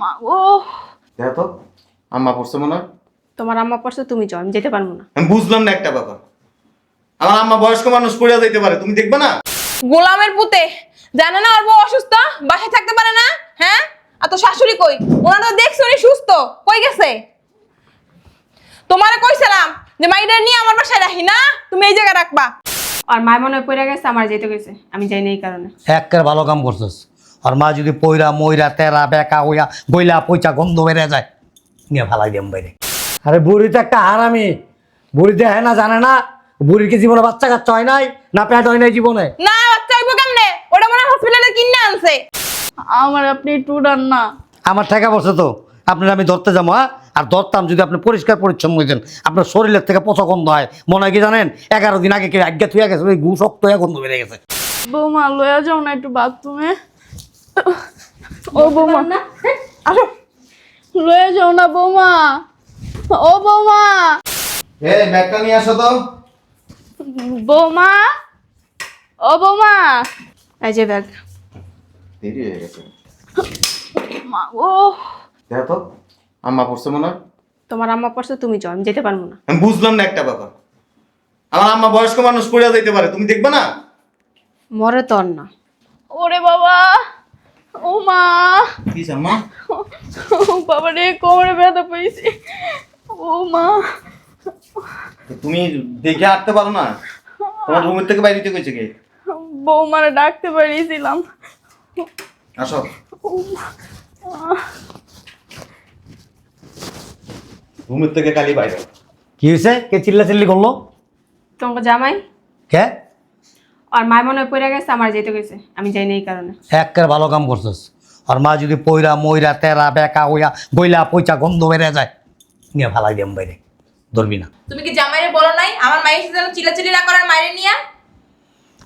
মা ও। দেখো তো আম্মা পড়ছে মনে হয়? তোমার আম্মা পড়ছে তুমি যাও আমি যেতে পারব না। আমি বুঝলাম না একটা ব্যাপার। আমার আম্মা বয়স্ক মানুষ পড়ে যাইতে পারে তুমি দেখবে না? গোলামের পুতে জানে না ওর বউ অসুস্থ? বাসায় থাকতে পারে না? হ্যাঁ? আর তো শাশুড়ি কই? ওনারা তো দেখছি উনি সুস্থ। কই গেছে? তোমারে কইছিলাম যে মাইরা নিয়ে আমার বাসায় রাখি না? তুমি এই জায়গায় রাখবা। আর মায় মনে হয় পড়ে গেছে আমার যেতে গেছে আমি যাই না এই কারণে। একের ভালো কাম করছিস। আর মা যদি পইরা মইরা তেরা বেকা হইয়া বইলা পয়সা গন্ধ বেড়ে যায় নিয়ে ফালাই দিম বাইরে। আরে বুড়ি তো একটা হারামি। বুড়ি দেখে না জানে না বুড়ির কি জীবনে বাচ্চা কাচ্চা হয় নাই না পেট হয় নাই জীবনে? না বাচ্চা হইব কেমনে? ওটা মনে হসপিটালে কিনে আনছে। আমার আপনি একটু ডান না। আমার ঠেকা বসে তো। আপনার আমি ধরতে যাব হ্যাঁ? আর ধরতাম যদি আপনি পরিষ্কার পরিচ্ছন্ন হইতেন আপনার শরীরের থেকে পচা গন্ধ হয়। মনে হয় কি জানেন? এগারো দিন আগে কে আজ্ঞা থুয়ে গেছে ওই গু শক্ত হয়ে গন্ধ বেড়ে গেছে। বৌমা লয়া যাও না একটু বাথরুমে ও বৌমা। আসো। লয়ে যাও না বৌমা। ও বৌমা। এই ব্যাগটা নিয়ে আসো তো। বৌমা। ও বৌমা। এই যে ব্যাগ। দেরি হয়ে গেছে। মা ও দেখো তো আম্মা পড়ছে মনে হয়। তোমার আম্মা পড়ছে তুমি যাও আমি যেতে পারব না। আমি বুঝলাম না একটা ব্যাপার। আমার আম্মা বয়স্ক মানুষ পড়ে যাইতে পারে তুমি দেখবে না? মরে তো আর না। ওরে বাবা। ও মা। কি আম্মা ও বাবা রে কোমরে ব্যথা পেয়েছি। ও মা। তুমি দেখে হাঁটতে পারো না? তোমার রুমের থেকে বাইরে দিতে কইছে কে? বৌমারে ডাকতে পারিয়েছিলাম আসো। রুমের থেকে কালি বাইরে। কি হয়েছে? কে চিল্লা চিল্লি করল? তোমাকে জামাই? কে? আর মায় মনে পড়ে গেছে আমার যেতে গেছে আমি যাই না এই কারণে। একের ভালো কাম করছিস। আর মা যদি পইরা মইরা তেরা বেকা হইয়া বইলা পয়সা গন্ধ বেড়ে যায় নিয়ে ফালাই দিম বাইরে। ধরবি না। তুমি কি জামাইরে বলো নাই? আমার মায়ের সাথে যেন চিল্লাচিল্লি না করার মায়ের নিয়ে?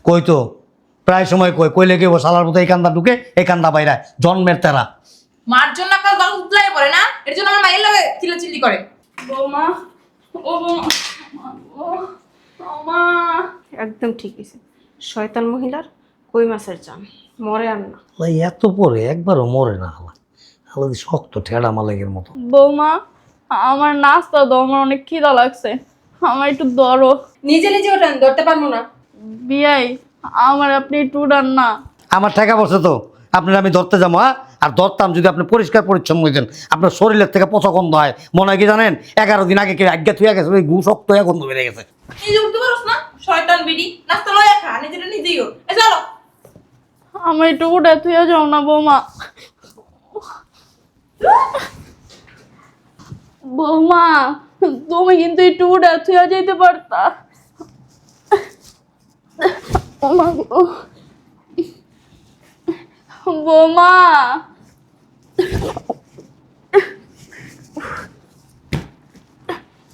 কই তো? প্রায় সময় কই? কইলে কি ও শালার মতো এই কান্দা ঢুকে এই কান্দা বাইরা জন্মের তেরা। মার জন্য কাল গল উতলাই পড়ে না? এর জন্য আমার মায়ের লাগে চিলাচিলি করে। বৌমা ও বৌমা ও ও মা। একদম ঠিক আছে শয়তান মহিলার কই মাছের চান মরে আর না। এত পরে একবারও মরে না হালা হালা দি শক্ত ঠেড়া মালাগের মতো। বৌমা আমার নাস্তা দাও আমার অনেক খিদা লাগছে। আমার একটু দরো নিজে নিজে ওঠান ধরতে পারব না। বিয়াই আমার আপনি একটু না। আমার ঠেকা বসে তো আপনার আমি ধরতে যাব হ্যাঁ? আর ধরতাম যদি আপনি পরিষ্কার পরিচ্ছন্ন হইতেন আপনার শরীরের থেকে পচা গন্ধ হয়। মনে হয় কি জানেন? এগারো দিন আগে কে আজ্ঞা থুয়ে গেছে ওই গু শক্ত হয়ে গন্ধ বেড়ে গেছে। নিজে উঠতে পারোস না? শয়তান বিডি নাস্তা লয়া খা নিজেটা নিজেই ওঠ এ চলো। আমার একটু উঠে থুয়ে যাও না বৌমা। বৌমা তুমি কিন্তু একটু উঠে থুয়ে যেতে পারতা। মা। বৌমা।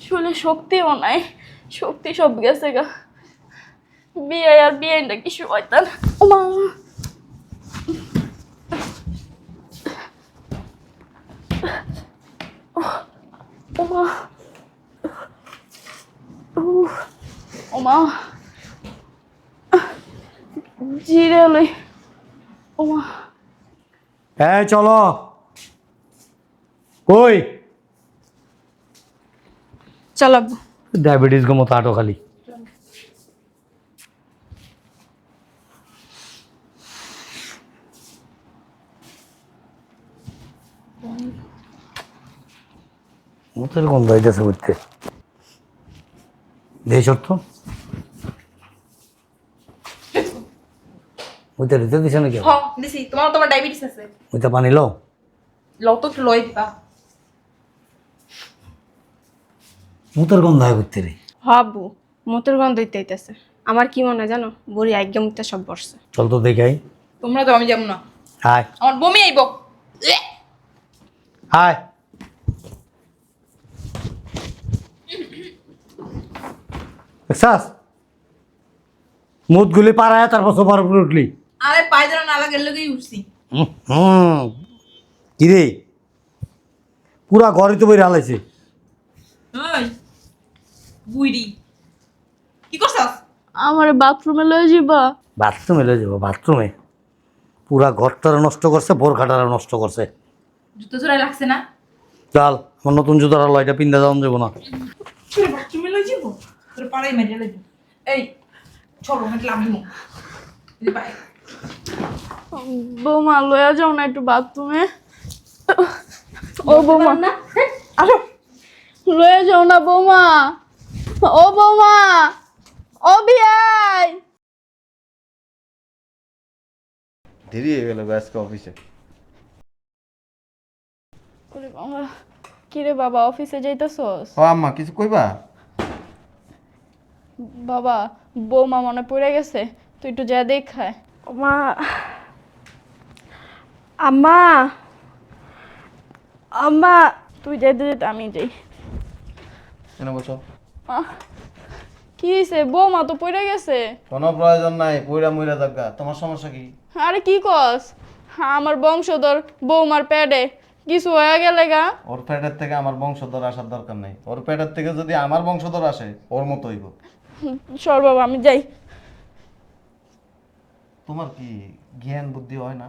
শুলে শক্তিও নাই, শক্তি সব গেছে গা। বিয়ে আর বিয়ে নাকি শয়তান ও মা ও মা ও মা জিরে হ্যাঁ চলো। কই? ডায়াবেটিস গো মতো আটো খালি। হইতেছে বুঝতে। দেশ অর্থ ওইটা দিতে দিছে নাকি? হ দিছি। তোমার তোমার ডায়াবেটিস আছে। ওইটা পানি লো লও তো একটু লয় দিবা গন্ধ হয় বুঝতে রে হাবু মতের গন্ধ হইতে হইতেছে আমার কি মনে হয় জানো? বুড়ি আজ্ঞা সব বসছে চল তো দেখাই। তোমরা তো আমি যাব না। হায় আমার বমি আইব হায় দেখছাস মুখগুলি পাড়ায় তারপর সোফার উপরে উঠলি। পায়ে ধরে না লাগে লগেই উঠছি। হুম, কি রে পুরা ঘরে তো বই হালাইছে ওই বুইড়ি। কি করছস? আমার বাথরুমে লয়ে যাবা বাথরুমে লয়ে যাব বাথরুমে। পুরা ঘরটারে নষ্ট করছে বোরখাটারে নষ্ট করছে। জুতো জোড়াই লাগছে না? চাল আমার নতুন জুতার আলো এটা পিন্দা যাওয়া যাব না। তুমি লই যাব তোর পাড়াই মেরে লইব এই চলো আমি লাভ বাই বৌমা লয়া যাও না একটু বাথরুমে ও বৌমা আসো। লয়ে যাও না বৌমা। ও বৌমা ও বিয়াই। দেরি হয়ে গেল আজকে অফিসে। কিরে বাবা অফিসে যাইতেছস? ও আম্মা কিছু কইবা? বাবা বৌমা মনে পড়ে গেছে তুই একটু যা দেখায়। মা আম্মা! আম্মা! তুই যেতে যেতে আমি যাই। কেন বলছো? কি হয়েছে বৌমা তো পড়ে গেছে। কোনো প্রয়োজন নাই পইরা মইরা দরকার তোমার সমস্যা কি? আরে কি কস? আমার বংশধর বৌমার প্যাডে কিছু হয়ে গেলে গা। ওর পেটের থেকে আমার বংশধর আসার দরকার নেই। ওর পেটের থেকে যদি আমার বংশধর আসে ওর মতো হইব। সর বাবা আমি যাই। তোমার কি জ্ঞান বুদ্ধি হয় না?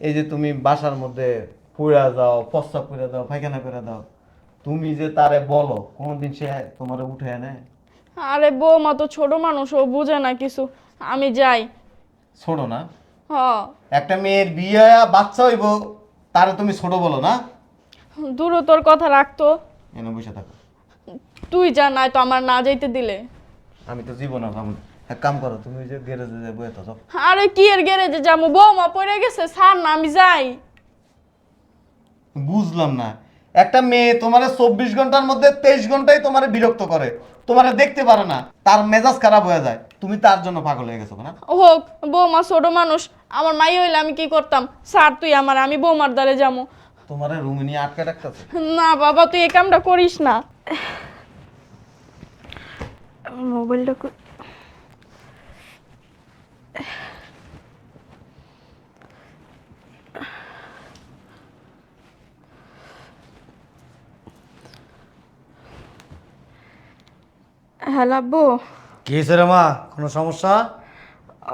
এই যে তুমি বাসার মধ্যে পুড়া যাও প্রস্তাব করে দাও পায়খানা করে দাও তুমি যে তারে বলো কোনোদিন সে তোমারে উঠে এনে আরে বৌমা তো ছোট মানুষ ও বুঝে না কিছু। আমি যাই। ছোট না? হ। একটা মেয়ের বিয়ে বাচ্চা হইব তারে তুমি ছোট বলো না? দূর তোর কথা রাখতো। এনে বসে থাকো। তুই যা নাই তো আমার না যাইতে দিলে। আমি তো জীবন ভাবো এক কাম করো তুমি ওই যে গ্যারেজে যে বয়ে থাকো আরে কি এর গ্যারেজে যাব? বৌমা পড়ে গেছে ছাড় না আমি যাই। বুঝলাম না। একটা মেয়ে তোমার চব্বিশ ঘণ্টার মধ্যে তেইশ ঘন্টাই তোমার বিরক্ত করে তোমার দেখতে পারে না তার মেজাজ খারাপ হয়ে যায়। তুমি তার জন্য পাগল হয়ে গেছো না? হোক বৌমা ছোট মানুষ আমার মাই হইলে আমি কি করতাম? ছাড় তুই আমার আমি বৌমার দ্বারে যাব। তোমার রুমে নিয়ে আটকে রাখতেছে। না বাবা তুই এই কামটা করিস না। মোবাইলটা হ্যালো আব্বু? কি হয়েছে রে মা? কোনো সমস্যা?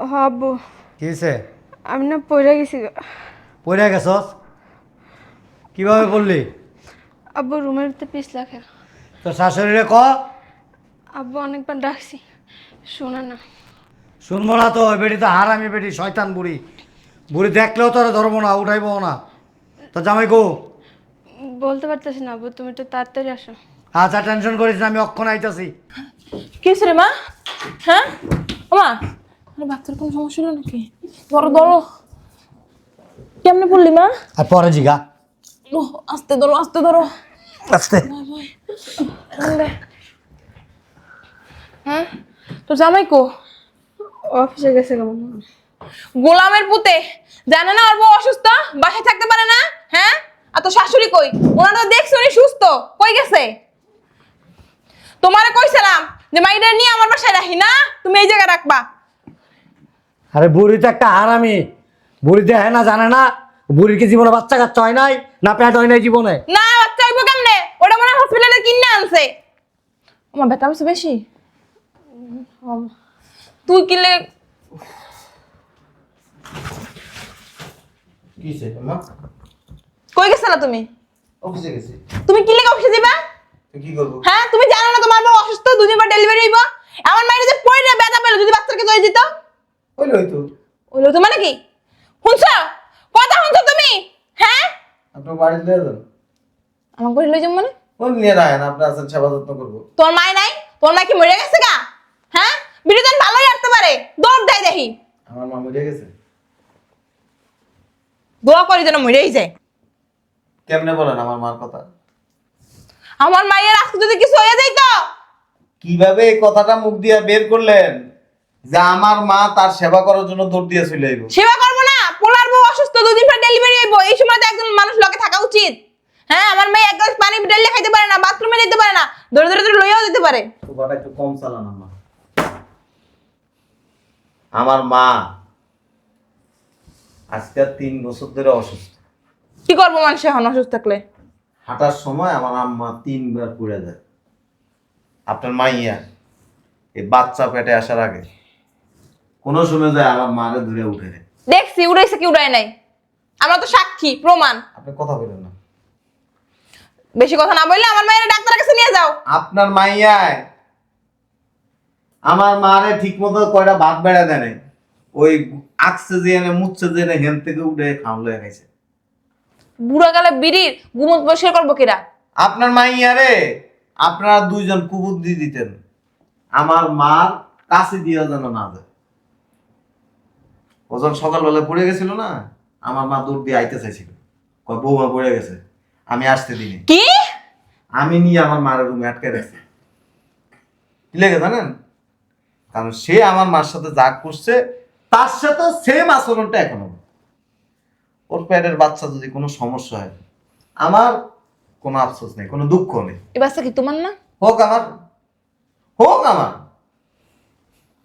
হ আব্বু। কি হয়েছে? আমি না পড়ে গেছি পড়ে গেছস? কীভাবে বললি আব্বু রুমের ভিতরে পিস লাগে তোর শাশুড়িরে ক? আব্বু অনেকবার ডাকছি। শোনা না। শুনব না তো বেটি তো হারামি বেটি শয়তান বুড়ি। বুড়ি দেখলেও তোরা ধরবো না উঠাইবো না। তো জামাই গো বলতে পারতেছি না আব্বু তুমি তো তাড়াতাড়ি আসো। আচ্ছা টেনশন করিস না আমি অক্ষণ আইতাছি। কি রে মা? হ্যাঁ? ও মা? আরে বাচ্চার কোনো সমস্যা হলো নাকি? ধরো ধরো। কেমনে পড়লি মা? আর পরে জিগা। ও, আস্তে ধরো আস্তে ধরো। আস্তে। হ্যাঁ? তোর জামাই কো? অফিসে গেছে কেমন গোলামের পুতে। জানে না ওর বউ অসুস্থ? বাসায় থাকতে পারে না? হ্যাঁ? আর তো শাশুড়ি কই? ওনারা তো দেখছি উনি সুস্থ। কই গেছে? তোমারে কইছিলাম যে মাইডার নিয়ে আমার বাসায় রাখি না তুমি এই জায়গায় রাখবা। আরে বুড়ি তো একটা হারামি। বুড়ি দেখে না জানে না বুড়ির কি জীবনে বাচ্চা কাচ্চা হয় নাই না প্যাট হয় নাই জীবনে? না বাচ্চা হইব কেমনে? ওটা মনে হয় হসপিটালে কিনে আনছে। আমার ব্যথা হচ্ছে বেশি। তুই কিলে কিসে মা? কই গেছ না তুমি? অফিসে গেছি। তুমি কি লেগে অফিসে যাবা কি করব? হ্যাঁ তুমি জানো না তোমার বউ অসুস্থ দুদিন পর ডেলিভারি হইব। আমার মায়ের যে পয়রা ব্যথা পেল যদি বাচ্চাকে জয় দিত? ওই হয়তো। ওইলো তো মানে কি? শুনছো? কথা শুনছো তুমি? হ্যাঁ? আপনার বাড়িতে নিয়ে যান। আমার করে লই যাম মানে? ওই নিয়ে রাখেন আপনার আছেন সেবা যত্ন করব। তোর মায় নাই? তোর মা কি মরে গেছে গা? হ্যাঁ? বিনোদন ভালোই আসতে পারে। দৌড় দেয় দেখি। আমার মা মরে গেছে। দোয়া করি যেন মরেই যায়। কেমনে বলেন আমার মার কথা? আমার মায়ের আজকে যদি কিছু হয়ে যাইতো? কীভাবে এই কথাটা মুখ দিয়ে বের করলেন? যে আমার মা তার সেবা করার জন্য দৌড় দিয়ে চলে আইব। সেবা করব না পোলার বউ অসুস্থ দুদিন পর ডেলিভারি হইব। এই সময় তো একজন মানুষ লগে থাকা উচিত। হ্যাঁ আমার মেয়ে এক গ্লাস পানি ডেলে খাইতে পারে না বাথরুমে যেতে পারে না ধরে ধরে ধরে লইয়াও যেতে পারে। কথাটা একটু কম চালান আমার। আমার মা আজকে তিন বছর ধরে অসুস্থ। কি করব মানুষ এখন অসুস্থ থাকলে? হাঁটার সময় আমার আম্মা তিনবার পুড়ে যায়। আপনার মাইয়া এই বাচ্চা পেটে আসার আগে। কোনো সময় যায় আমার মারে ধরে উঠে দেখছি উড়াইছে কি উড়াই নাই? আমরা তো সাক্ষী প্রমাণ। আপনি কথা বলেন না। বেশি কথা না বললে আমার মায়ের ডাক্তারের কাছে নিয়ে যাও। আপনার মাইয়ায় আমার মারে ঠিক মতো কয়টা ভাত বেড়া দেয়। ওই আকছে জেনে মুচ্ছে জেনে হেন থেকে উঠে খামলে খাইছে। বুড়া কালে বিড়ির গুমত পরিষ্কার করব কিরা? আপনার মাইয়ারে আপনারা দুইজন কুবুদ্ধি দিতেন। আমার মার কাছে দিয়ে যেন না যায়। ওজন সকালবেলা পড়ে গেছিল না আমার মা দৌড় দিয়ে আইতে চাইছিল। কয় বৌমা পড়ে গেছে আমি আসতে দিনি কি? আমি নিয়ে আমার মার রুমে আটকে রাখছি। কি লেগে জানেন? কারণ সে আমার মার সাথে যা করছে তার সাথে সেম আচরণটা এখন। ওর পেটের বাচ্চা যদি কোনো সমস্যা হয় আমার কোনো আফসোস নেই কোনো দুঃখ নেই। এ বাচ্চা কি তোমার না? হোক আমার হোক আমার।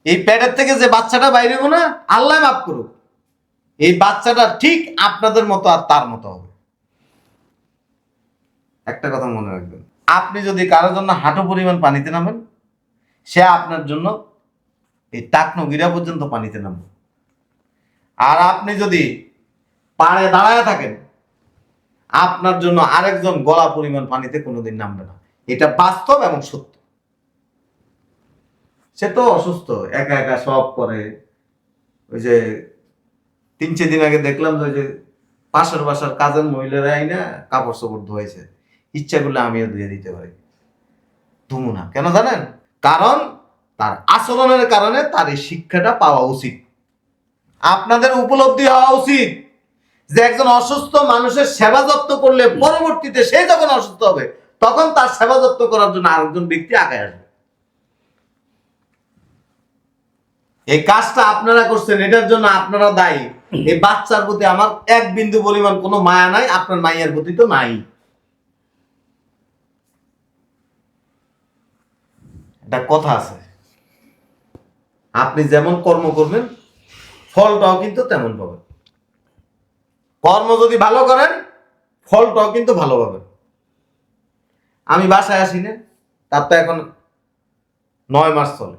এই পেটের থেকে যে বাচ্চাটা বাইরে হব না আল্লাহ মাফ করুক। এই বাচ্চাটা ঠিক আপনাদের মতো আর তার মতো হবে। একটা কথা মনে রাখবেন আপনি যদি কারোর জন্য হাঁটু পরিমাণ পানিতে নামেন সে আপনার জন্য এই টাকনো গিরা পর্যন্ত পানিতে নামবে। আর আপনি যদি পাড়ে দাঁড়ায় থাকেন, আপনার জন্য আরেকজন গলা পরিমাণ পানিতে কোনোদিন নামবে না। এটা বাস্তব এবং সত্য। সে তো অসুস্থ, একা একা সব করে। ওই যে তিন চার দিন আগে দেখলাম যে ওই যে পাশের বাসার কাজের মহিলারাই না কাপড় চোপড় ধোয়াইছে। ইচ্ছা করলে আমিও ধুয়ে দিতে পারি। ধুমু না, কেন জানেন? কারণ তার আচরণের কারণে তার এই শিক্ষাটা পাওয়া উচিত। আপনাদের উপলব্ধি হওয়া উচিত। যে একজন অসুস্থ মানুষের সেবা যত্ন করলে পরবর্তীতে সে যখন অসুস্থ হবে, তখন তার সেবা যত্ন করার জন্য আরেকজন ব্যক্তি আগে আসবে। এই কাজটা আপনারা করছেন, এটার জন্য আপনারা দায়ী। এই বাচ্চার প্রতি আমার এক বিন্দু পরিমাণ কোনো মায়া নাই, আপনার মায়ের প্রতি তো নাই। একটা কথা আছে। আপনি যেমন কর্ম করবেন, ফলটাও কিন্তু তেমন পাবেন। কর্ম যদি ভালো করেন, ফলটাও কিন্তু ভালো পাবেন আমি বাসায় আসি না, তার তো এখন নয় মাস চলে।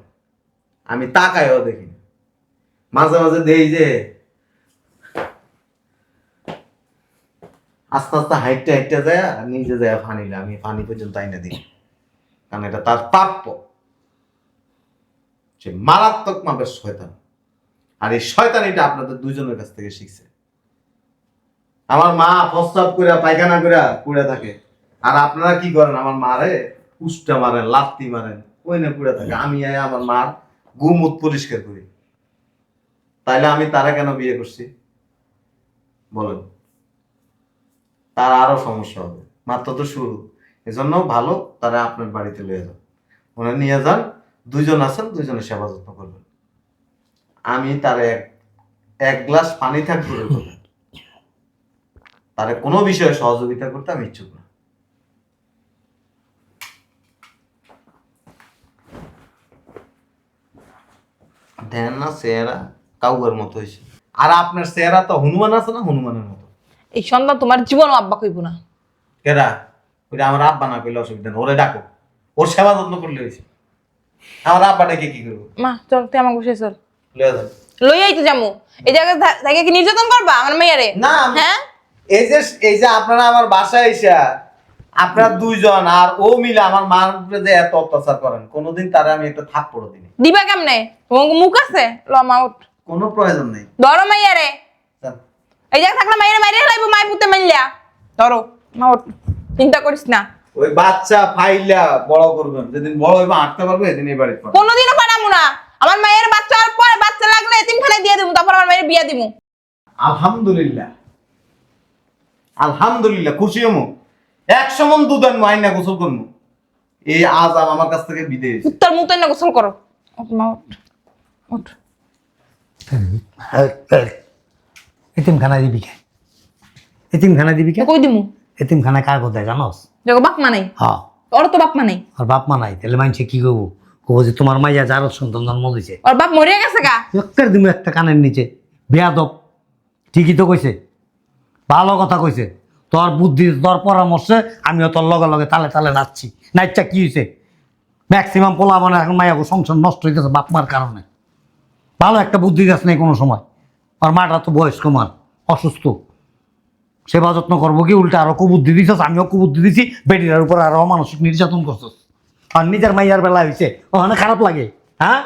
আমি তাকায়ও দেখি। মাঝে মাঝে দেই যে, আস্তে আস্তে হাইটটা হাইটটা যায়, আর নিজে যায় পানি না আমি ফানি পর্যন্ত আইনে দিই। কারণ এটা তার প্রাপ্য। সে মারাত্মক মাপের শয়তান। আর এই শয়তান এটা আপনাদের দুজনের কাছ থেকে শিখছে। আমার মা প্রস্তাব করে পায়খানা করে পুড়ে থাকে। আর আপনারা কি করেন? আমার মারে উষ্টা মারেন, লাত্তি মারেন, ওই না পুড়ে থাকে। আমি আয় আমার মার গুমুত পরিষ্কার করি। তাইলে আমি তারা কেন বিয়ে করছি? বলেন। তার আরও সমস্যা হবে। মাত্র তো শুরু। এজন্য ভালো, তারা আপনার বাড়িতে লয়ে যান। ওনারা নিয়ে যান, দুইজন আছেন, দুইজনের সেবা যত্ন করবেন। আমি তার এক এক গ্লাস পানি থাক দূরে করবেন তারে কোনো বিষয়ে সহযোগিতা করতে আমি ইচ্ছুক না। না চেহারা কাউয়ের মতো হয়েছে। আর আপনার চেহারা তো হনুমান আছে না হনুমানের মতো? এই সন্তান তোমার জীবন আব্বা কইব না। কেরা ওইটা আমার আব্বা না করলে অসুবিধা ওরে ডাকো। ওর সেবা যত্ন করলে হয়েছে। আমার আব্বা ডেকে কি করব? মা চল তুই আমাকে বসে চল। লয়ে যান লইয়াই তো যামু। এই জায়গায় থেকে কি নির্যাতন করবা আমার মেয়েরে? না হ্যাঁ? এই যে এই যে আপনারা আমার বাসায় এসে আপনারা দুইজন আর ও মিলে আমার মার যে এত অত্যাচার করেন কোনোদিন তারা আমি একটা থাপ্পড় দিই দিবা কেমনে? মুখ আছে? ল মা উঠ। কোনো প্রয়োজন নেই। ধরো মাইয়ারে। যান। এই থাকলে মাইরে লাইব মাই পুতে মাইলিয়া ধরো চিন্তা করিস না। ওই বাচ্চা ফাইলা বড় করবেন যেদিন বড় হইবে হাঁটতে পারবে এদিন এই বাড়ি পারবে। কোনোদিনও পারামু না। আমার মায়ের বাচ্চা হওয়ার পরে বাচ্চা লাগলে এতিমখানায় দিয়ে দেবো তারপর আমার মায়ের বিয়া দিবো আলহামদুলিল্লাহ। আলহামদুলিল্লাহ খুশি হমু। একশো মন দুধ আনব আইনা গোসল করব। এই আজ আমার কাছ থেকে বিদেশ উত্তর মুখ না গোসল করো। উঠ মা উঠ উঠ এতিমখানা দিবি কে? এতিমখানা দিবি কে? কই দিমু? এতিমখানা কার কোথায় জানোস? দেখো বাপ মা নাই। হ্যাঁ। ওর তো বাপ মা নাই। আর বাপ মা নাই তাহলে মানছে কি করব? কবো যে তোমার মাইয়া যার সন্তান জন্ম দিছে। ওর বাপ মরে গেছে গা। একটা দিমু একটা কানের নিচে। বেয়াদব। ঠিকই তো কইছে। ভালো কথা কইছে। তোর বুদ্ধি, তোর পরামর্শে আমিও তোর লগে লগে তালে তালে নাচছি। নাচটা কি হয়েছে ম্যাক্সিমাম পোলা মানে এখন মাইয়া সংসার নষ্ট হইতেছে বাপ মার কারণে। ভালো একটা বুদ্ধি গাছ নেই কোনো সময়। আর মাটা তো বয়স্ক মান অসুস্থ। সেবা যত্ন করব কি, উল্টা আরও কুবুদ্ধি দিছস, আমিও কুবুদ্ধি দিছি বেটিটার উপর আরও মানসিক নির্যাতন করছস। আর নিজের মাইয়ার বেলা হয়েছে ওখানে খারাপ লাগে হ্যাঁ?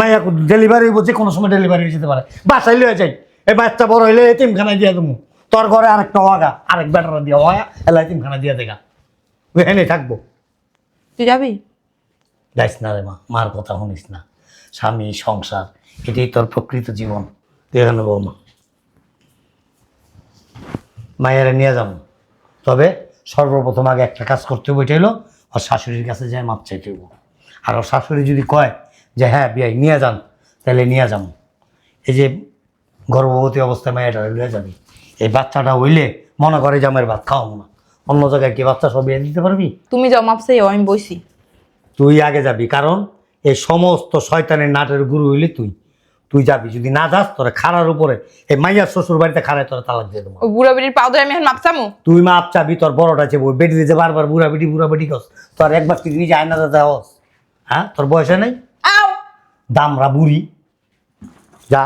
মাইয়া ডেলিভারি বলছে কোনো সময় ডেলিভারি হয়ে যেতে পারে। বাসায় লিয়ে যাই। এই বাচ্চা বড় হইলে এতিমখানায় দিয়ে দেবো তোর ঘরে আরেকটা ওয়াগা আরেক ব্যাটারা দিয়ে ওয়া এলা এতিমখানা দিয়ে দেখা ওখানে থাকব। তুই যাবি? যাইস না রে মা মার কথা শুনিস না। স্বামী সংসার এটাই তোর প্রকৃত জীবন। তুই এখানে বৌমা মায়েরা নিয়ে যাব। তবে সর্বপ্রথম আগে একটা কাজ করতে হবে হলো ওর শাশুড়ির কাছে যায় মাপ চাইতে হইব। আর ওর শাশুড়ি যদি কয় যে হ্যাঁ বিয়াই নিয়ে যান তাহলে নিয়ে যাব। এই যে গর্ভবতী অবস্থায় মায়েরা নিয়ে যাবি। এই বাচ্চাটা হইলে মনে করে যে আমার ভাত খাওয়াবো না। অন্য জায়গায় কি বাচ্চা সব বিয়ে দিতে পারবি? তুমি যাও মাপসাই আমি বইছি। তুই আগে যাবি কারণ এই সমস্ত শয়তানের নাটের গুরু হইলে তুই। তুই যাবি যদি না যাস তোরা খাড়ার উপরে এই মাইয়ার শ্বশুর বাড়িতে খাড়ায় তোরা তালাক দিয়ে দেবো। ওই বুড়া বেটির পাউডার আমি এখন মাপসামু তুই মাপ চাবি তোর বড়টা চেয়ে বেটি দিতে বারবার বুড়া বেটি বুড়া বেটি কস তোর একবার তুই নিজে আয়নাতে দেওয়াস হ্যাঁ তোর বয়সে নেই? দামরা বুড়ি। যা।